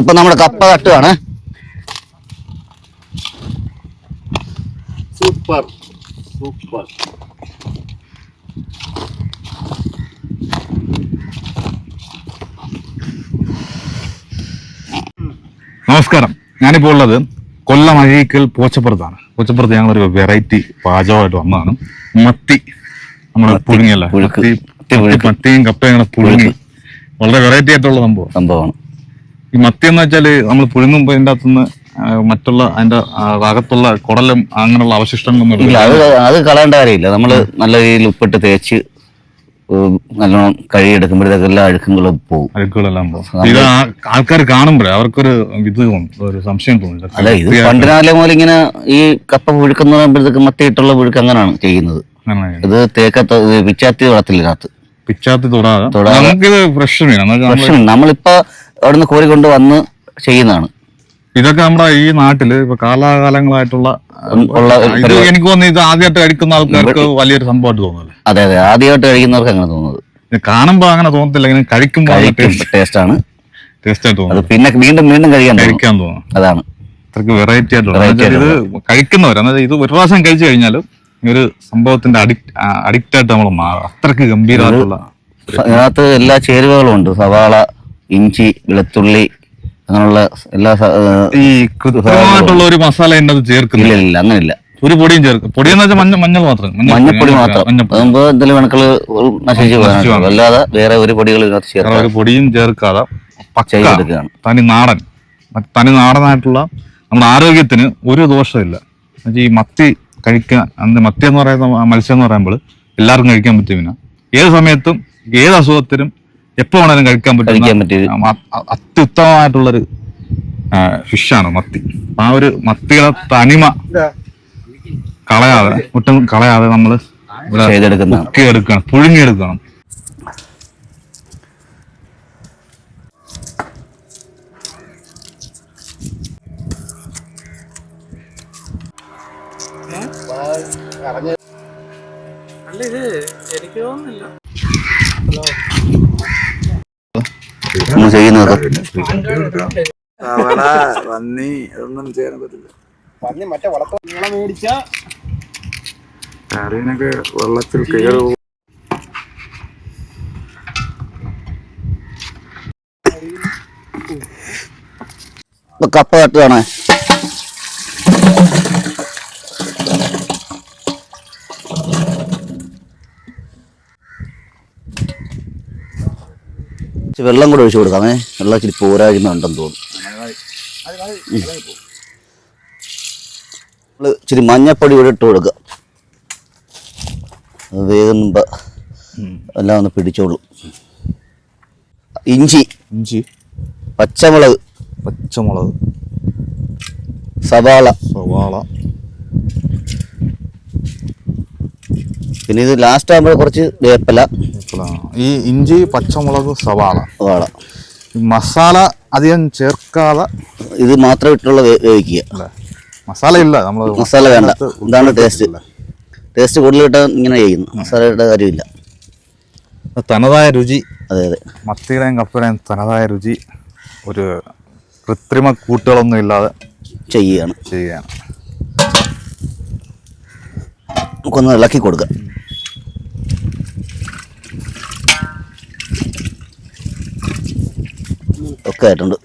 അപ്പൊ നമ്മുടെ കപ്പ തട്ടുവാണ്. സൂപ്പർ. സൂപ്പർ. നമസ്കാരം. ഞാനിപ്പോൾ ഉള്ളത് കൊല്ലം അഴീക്കൽ പോച്ചപ്പുറത്താണ്. പോച്ചപ്പുറത്ത് ഞങ്ങളൊരു വെറൈറ്റി പാചകമായിട്ട് വന്നതാണ്. മത്തി. നമ്മൾ പുഴുങ്ങിയല്ല. മത്തി. മത്തിയും കപ്പയും അങ്ങനെ പുഴുങ്ങി. വളരെ വെറൈറ്റി ആയിട്ടുള്ള സംഭവം സംഭവമാണ്. ഈ മത്തി എന്ന് വെച്ചാൽ നമ്മൾ പുഴുങ്ങുമ്പോൾ ഇതിന്റെ അകത്തുനിന്ന് മറ്റുള്ള അതിന്റെ ഭാഗത്തുള്ള കുടലും അങ്ങനെയുള്ള അവശിഷ്ടങ്ങളൊന്നും ഇല്ല അത് അത് കളയേണ്ട കാര്യമില്ല. നമ്മൾ നല്ല രീതിയിൽ ഉപ്പിട്ട് തേച്ച് നല്ലോണം കഴുകിയെടുക്കുമ്പോഴത്തേക്ക് എല്ലാ അഴുക്കുകളും പോകും. അഴുക്കുകളെല്ലാം പോകും. ഇത് ആൾക്കാർ കാണുമ്പോഴേ അവർക്കൊരു ഇത് ഒരു സംശയം തോന്നും അല്ല ഇത് പണ്ടിനാലെ പോലെ ഇങ്ങനെ ഈ കപ്പ പുഴുക്കുന്ന മത്തിയിട്ടുള്ള പുഴുക്ക് അങ്ങനെയാണ് ചെയ്യുന്നത്. ഇത് തേക്കത്ത് പിച്ചാത്തി വളത്തിലിനകത്ത് പിച്ചാത്തി തൊടാതെ തൊടാതെ. നമുക്കിത് ഫ്രഷ് നമ്മളിപ്പോ അവിടുന്ന് കോരി കൊണ്ട് വന്ന് ചെയ്യുന്നതാണ്. ഇതൊക്കെ നമ്മുടെ ഈ നാട്ടിൽ ഇപ്പൊ കാലാകാലങ്ങളായിട്ടുള്ള ഉള്ള ഒരു ഇത് എനിക്ക് തോന്നുന്നു ഇത് ആദ്യമായിട്ട് കഴിക്കുന്ന ആൾക്കാർക്ക് വലിയൊരു സംഭവമായിട്ട് തോന്നുന്നില്ല അതെ അതെ. ആദ്യമായിട്ട് കഴിക്കുന്നവർക്ക് അങ്ങനെ തോന്നുന്നത്. ഇത് കാണുമ്പോ അങ്ങനെ തോന്നത്തില്ല. ഇങ്ങനെ കഴിക്കുമ്പോൾ കഴിക്കും. ടേസ്റ്റ് ആണ് ടേസ്റ്റ് ആയിട്ട് അത് തോന്നും പിന്നെ വീണ്ടും വീണ്ടും കഴിക്കാൻ തോന്നും. കഴിക്കാൻ തോന്നുന്നു അതാണ്. അത്രയ്ക്ക് വെറൈറ്റി ആയിട്ടുള്ള Variety ഇത് കഴിക്കുന്നവരാണ്. അതായത് ഇത് ഒരു പ്രാവശ്യം കഴിച്ചു കഴിഞ്ഞാലും ഒരു സംഭവത്തിന്റെ അഡിക്റ്റ് അഡിക്റ്റ് ആയിട്ട് നമ്മൾ മാറും. അത്രയ്ക്ക് ഗംഭീരമായിട്ടുള്ള ഇതിനകത്ത് എല്ലാ ചേരുവകളും ഉണ്ട്. സവാള ഇഞ്ചി വെളുത്തുള്ളി അങ്ങനെയുള്ള എല്ലാ ഈ കൃത്യമായിട്ടുള്ള ഒരു മസാല എന്നത് ചേർക്കുന്നില്ല. ഇല്ല അങ്ങനെയില്ല. ഒരു പൊടിയും ചേർക്കും. പൊടി എന്ന് വെച്ചാൽ മഞ്ഞ മഞ്ഞൾ മാത്രം. മഞ്ഞപ്പൊടി മാത്രം. എന്തെങ്കിലും നശിച്ചു പോകാനാണ് അല്ലാതെ വേറെ ഒരു പൊടികൾ ഇതിനകത്ത് വേറെ ഒരു പൊടിയും ചേർക്കാതെ ചെയ്തെടുക്കുകയാണ്. തനി നാടൻ. തനി നാടനായിട്ടുള്ള നമ്മുടെ ആരോഗ്യത്തിന് ഒരു ദോഷമില്ല ഈ മത്തി കഴിക്കാൻ അന്ന് മത്തി എന്ന് പറയുന്ന ആ മത്സ്യം എന്ന് പറയുമ്പോൾ എല്ലാവർക്കും കഴിക്കാൻ പറ്റും പിന്നെ ഏത് സമയത്തും ഏത് അസുഖത്തിനും എപ്പോ വേണേലും കഴിക്കാൻ പറ്റും അത്യുത്തമമായിട്ടുള്ളൊരു ഫിഷാണ് മത്തി ആ ഒരു മത്തിയുടെ തനിമ കളയാതെ ഒട്ടും കളയാതെ നമ്മൾ എടുക്കണം പുഴുങ്ങിയെടുക്കണം അല്ല ഇത് എനിക്ക് തോന്നുന്നില്ല ഹലോ പന്നി ഒന്നും ചെയ്യാൻ പറ്റില്ല പന്നി മറ്റേ വളർത്ത നിങ്ങളെ മേടിച്ച കറീനൊക്കെ വെള്ളത്തിൽ കയറി കപ്പ തട്ടുകയാണ് ഇച്ചിരി വെള്ളം കൂടെ ഒഴിച്ചു കൊടുക്കാമേ വെള്ളം ഇച്ചിരി പോരായ്മ ഉണ്ടെന്ന് തോന്നുന്നു നമ്മൾ ഇച്ചിരി മഞ്ഞപ്പൊടി കൂടെ ഇട്ട് കൊടുക്കുക അത് വേഗം എല്ലാം ഒന്ന് പിടിച്ചോളൂ. ഇഞ്ചി. ഇഞ്ചി. പച്ചമുളക്. പച്ചമുളക്. സവാള. സവാള. പിന്നെ ഇത് ലാസ്റ്റ് ആകുമ്പോൾ കുറച്ച് വേപ്പല. ഇപ്പോഴാണ്. ഈ ഇഞ്ചി പച്ചമുളക് സവാള. സവാള. മസാല അധികം ചേർക്കാതെ ഇത് മാത്രം ഇട്ടുള്ള വേവിക്കുക. മസാല ഇല്ല നമ്മൾ മസാല വേണ്ട. ഇതാണ് ടേസ്റ്റ് ടേസ്റ്റ് കൂടുതൽ കിട്ടാൻ ഇങ്ങനെ ചെയ്യുന്നു മസാലയുടെ കാര്യമില്ല. തനതായ രുചി. അതെ അതെ. മത്തിയുടെയും കപ്പയുടെയും തനതായ രുചി. ഒരു കൃത്രിമ കൂട്ടുകളൊന്നും ഇല്ലാതെ ചെയ്യുകയാണ്. ചെയ്യുകയാണ്. നമുക്കൊന്ന് ഇളക്കി കൊടുക്കാം. ഒക്കെ ആയിട്ടുണ്ട്.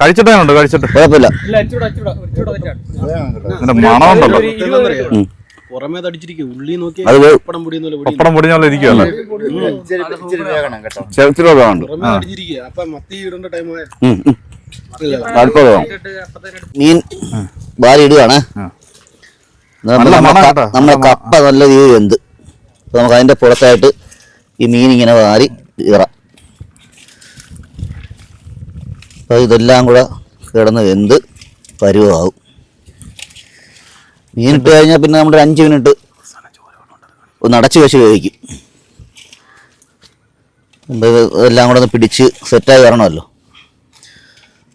കഴിച്ചിട്ട് കഴിച്ചിട്ട്? കുഴപ്പമില്ല. മണമുണ്ടല്ലോ. പുറമേ തടിച്ചിരിക്കും ഉള്ളി നോക്കി പപ്പടം പോലെ അപ്പൊ മത്തി ഇടേണ്ട ടൈം. മീൻ ബാലിടുകയാണ് ഇടുകയാണ്. നമ്മളെ കപ്പ നല്ല രീതിയിൽ വെന്ത്. അപ്പൊ നമുക്ക് അതിന്റെ പുറത്തായിട്ട് ഈ മീൻ ഇങ്ങനെ വാരി ഇറാം. അപ്പൊ ഇതെല്ലാം കൂടെ കിടന്ന് വെന്ത് പരുവാകും. മീൻ ഇട്ട് കഴിഞ്ഞാൽ പിന്നെ നമ്മുടെ അഞ്ച് മിനിറ്റ് ഒന്ന് അടച്ചു വെച്ച് വേവിക്കും. എല്ലാം കൂടെ ഒന്ന് പിടിച്ച് സെറ്റായി വരണമല്ലോ.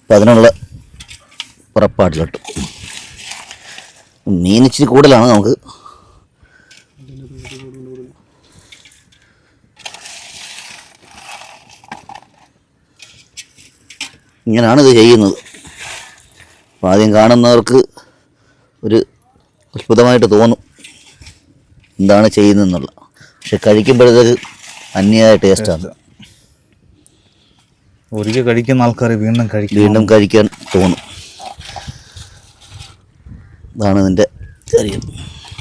അപ്പം അതിനുള്ള പുറപ്പാട്ടിലോട്ട് മീൻ ഇച്ചിരി കൂടുതലാണ് നമുക്ക്. ഇങ്ങനെയാണ് ഇത് ചെയ്യുന്നത്. അപ്പോൾ ആദ്യം കാണുന്നവർക്ക് ഒരു അത്ഭുതമായിട്ട് തോന്നും എന്താണ് ചെയ്യുന്നതെന്നുള്ള. പക്ഷെ കഴിക്കുമ്പോഴത്തേക്ക് അന്യായ ടേസ്റ്റാണ് ഒരിക്കൽ കഴിക്കുന്ന ആൾക്കാർ വീണ്ടും കഴിക്കും വീണ്ടും കഴിക്കാൻ തോന്നും. ഇതാണ് ഇതിന്റെ കാര്യം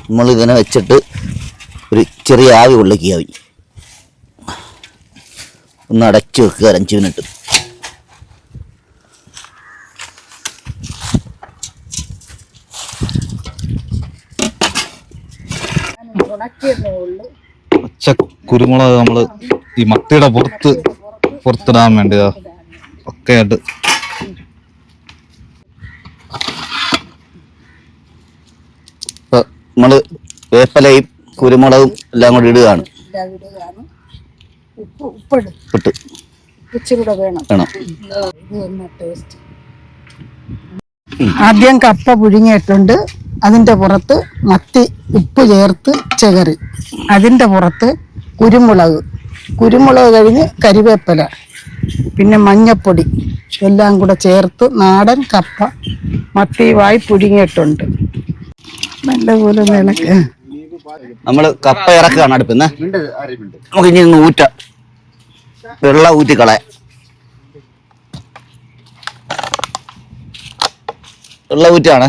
നമ്മളിങ്ങനെ വെച്ചിട്ട് ഒരു ചെറിയ ആവി ഉള്ളിലേക്ക് ആവി. ഒന്ന് അടച്ചു വെക്കുക ഒരു അഞ്ച് മിനിറ്റ്. പച്ച കുരുമുളക് നമ്മൾ ഈ മത്തിയുടെ പുറത്ത് പുറത്തിടാൻ വേണ്ടിയാ ഒക്കെ ആയിട്ട് ഇപ്പം നമ്മൾ വേപ്പലയും കുരുമുളകും എല്ലാം കൂടി ഇടുകയാണ്. ഉപ്പ് ഉപ്പിട്. ഇട്ട് വേണം. വേണം. ടേസ്റ്റ് ആദ്യം കപ്പ പുഴുങ്ങിയിട്ടുണ്ട്. അതിന്റെ പുറത്ത് മത്തി ഉപ്പ് ചേർത്ത് ചകറി. അതിന്റെ പുറത്ത് കുരുമുളക്. കുരുമുളക് കഴിഞ്ഞ് കരിവേപ്പില. പിന്നെ മഞ്ഞപ്പൊടി. എല്ലാം കൂടെ ചേർത്ത് നാടൻ കപ്പ മത്തിയുമായി പുഴുങ്ങിയിട്ടുണ്ട്. നല്ലപോലെ നിലയ്ക്ക് നമ്മൾ കപ്പ ഇറക്കുകയാണ് അടുപ്പിന്ന് നമുക്ക് ഇനി ഊറ്റ. വെള്ള ഊറ്റിക്കളെ വെള്ള ഊറ്റാണ്.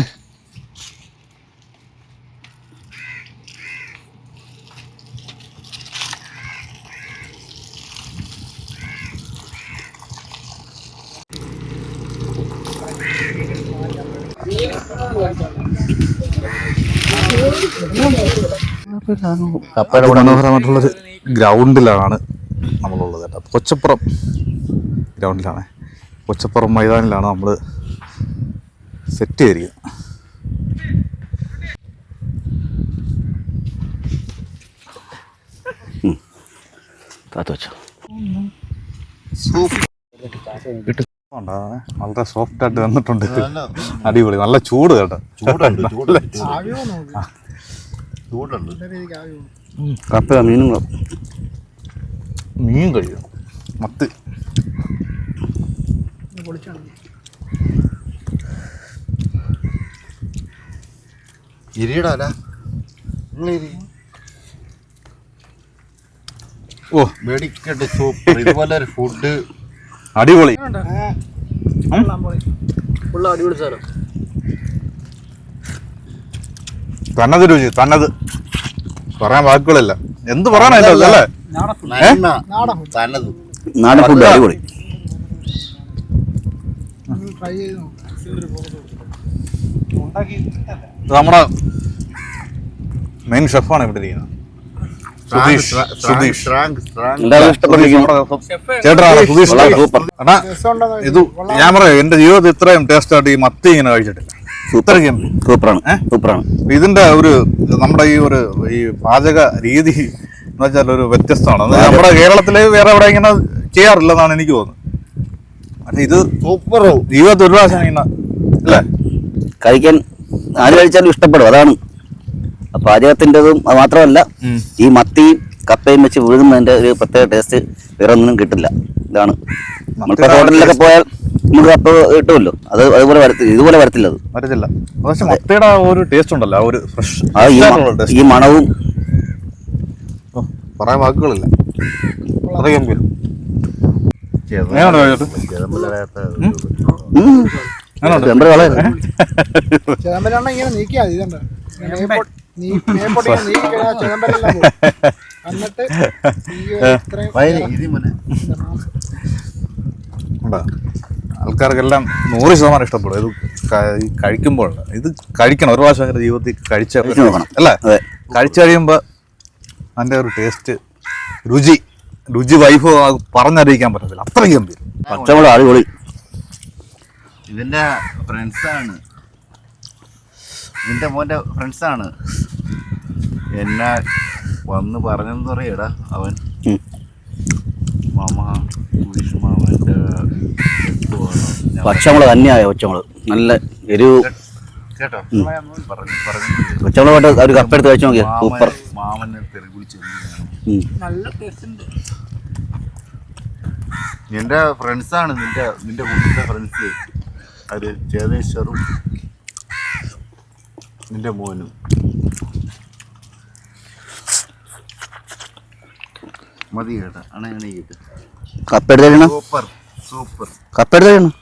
കപ്പയുടെ മനോഹരമായിട്ടുള്ളൊരു ഗ്രൗണ്ടിലാണ് നമ്മളുള്ളത് കേട്ടോ. കൊച്ചപ്പുറം ഗ്രൗണ്ടിലാണ്. കൊച്ചപ്പുറം മൈതാനിലാണ് നമ്മൾ സെറ്റ് ചെയ്തിരിക്കുന്നത് വെച്ചോ. വളരെ സോഫ്റ്റ് ആയിട്ട് വന്നിട്ടുണ്ട് അടിപൊളി. നല്ല ചൂട് കേട്ടോ. ചൂടുണ്ട് ചൂടുണ്ട്. ചൂടുണ്ട് കപ്പ മീനും മീൻ കഴിയും. മത്ത്. ഇരിയടാല ഓ മേടിക്കട്ടെ സൂപ്പർ ഇതുപോലെ ഒരു ഫുഡ് അടിപൊളി. തനത് രുചി തന്നത്. പറയാൻ വാക്കുകളല്ല. എന്ത് പറയാനല്ലേ നാടൻ ഫുഡ്. അടിപൊളി. നമ്മുടെ മെയിൻ ഷെഫാണ് ഇവിടെ ഇരിക്കുന്നത്. ഇത് ഞാൻ പറയാം എന്റെ ജീവിതത്തിൽ ഇത്രയും ടേസ്റ്റ് ആയിട്ട് ഈ മത്തി ഇങ്ങനെ കഴിച്ചിട്ടില്ല. ഇത്രയ്ക്കും സൂപ്പറാണ്. സൂപ്പറാണ്. ഇതിന്റെ ഒരു നമ്മുടെ ഈ ഒരു ഈ പാചക രീതി എന്ന് വെച്ചാൽ ഒരു വ്യത്യസ്തമാണ്. നമ്മുടെ കേരളത്തിലെ വേറെ എവിടെ ഇങ്ങനെ ചെയ്യാറില്ലെന്നാണ് എനിക്ക് തോന്നുന്നത്. ഇത് സൂപ്പർ. ജീവിതത്തിൽ ഒരു പ്രാവശ്യം ഇങ്ങനെ അല്ലേ? കഴിക്കാൻ ആര് കഴിച്ചാലും ഇഷ്ടപ്പെടും അതാണ്. പാചകത്തിന്റെതും അത് മാത്രമല്ല ഈ മത്തിയും കപ്പയും വെച്ച് വിഴുങ്ങുന്നതിന്റെ ഒരു പ്രത്യേക ടേസ്റ്റ് വേറെ ഒന്നിനും കിട്ടില്ല. ഇതാണ്. നമ്മളിപ്പോൾ ഹോട്ടലിലൊക്കെ പോയാൽ നമുക്ക് കപ്പ കിട്ടുമല്ലോ. അത് അതുപോലെ വരത്തില്ല ഇതുപോലെ വരത്തില്ല അത് വരത്തില്ല. പക്ഷെ മത്തിയുടെ ആ ഒരു ടേസ്റ്റ് ഉണ്ടല്ലോ ആ ഒരു ഫ്രഷ് ആ ഈ മ- ഈ മണവും പറയാൻ വാക്കുകളില്ല. അത് ഗംഭീരം എങ്ങനെയുണ്ട് കഴിച്ചിട്ട്? ഉം. എങ്ങനെയുണ്ട്? ചെമ്പര വളരെ ചിദംബരം ഇങ്ങനെ നീക്കിയാ മതി ഇതുണ്ട്? മേപ്പോട്ട് ഇങ്ങനെ നീക്കി കഴിഞ്ഞാൽ ചിദംബരം എല്ലാം പോകും. എന്നിട്ട് ഈ ഇത്രയും വയൽ ഉണ്ടോ? ആൾക്കാർക്കെല്ലാം നൂറ് ശതമാനം ഇഷ്ടപ്പെടും. ഇത് കഴിക്കുമ്പോൾ ഇത് കഴിക്കണം. ഒരു പ്രാവശ്യം അങ്ങനെ ജീവിതത്തിൽ കഴിച്ച അല്ല നോക്കണം. അല്ലേ? അതെ. കഴിച്ചു കഴിയുമ്പോൾ അതിന്റെ ഒരു ടേസ്റ്റ് രുചി രുചി വൈഫ് പറഞ്ഞറിയിക്കാൻ പറ്റത്തില്ല. അത്രയും ഗംഭീരം. പച്ചമുളക് അടിപൊളി. ഇതിന്റെ ഫ്രണ്ട്സാണ്. ഇതിന്റെ മോന്റെ ഫ്രണ്ട്സാണ്. എന്നെ വന്ന് പറഞ്ഞെന്ന് പറയടാ അവൻ ഉം. മാമ സുരേഷ് മാമന്റെ ഞാൻ പച്ചമുളക് തന്നെയായ പച്ചമുളക്. നല്ല എരിവ്. കേട്ടോ? പറഞ്ഞു പറഞ്ഞു പച്ചമുളക് ഒരു കപ്പെടുത്ത് കഴിച്ചു നോക്കിയാ. സൂപ്പർ. മാമൻ മാമനെ തെറി വിളിച്ചു ഉം. എന്റെ ഫ്രണ്ട്സാണ്. നിന്റെ നിന്റെ കുട്ടിന്റെ ഫ്രണ്ട്സ്. അത് ചേതേശ്വറും നിന്റെ മോനും. മതി കേട്ടോ. അണ എണീക്കിട്ട് കപ്പ് എടുത്ത് കഴിയണം. Super super. കപ്പ് എടുത്ത് കഴിയണം.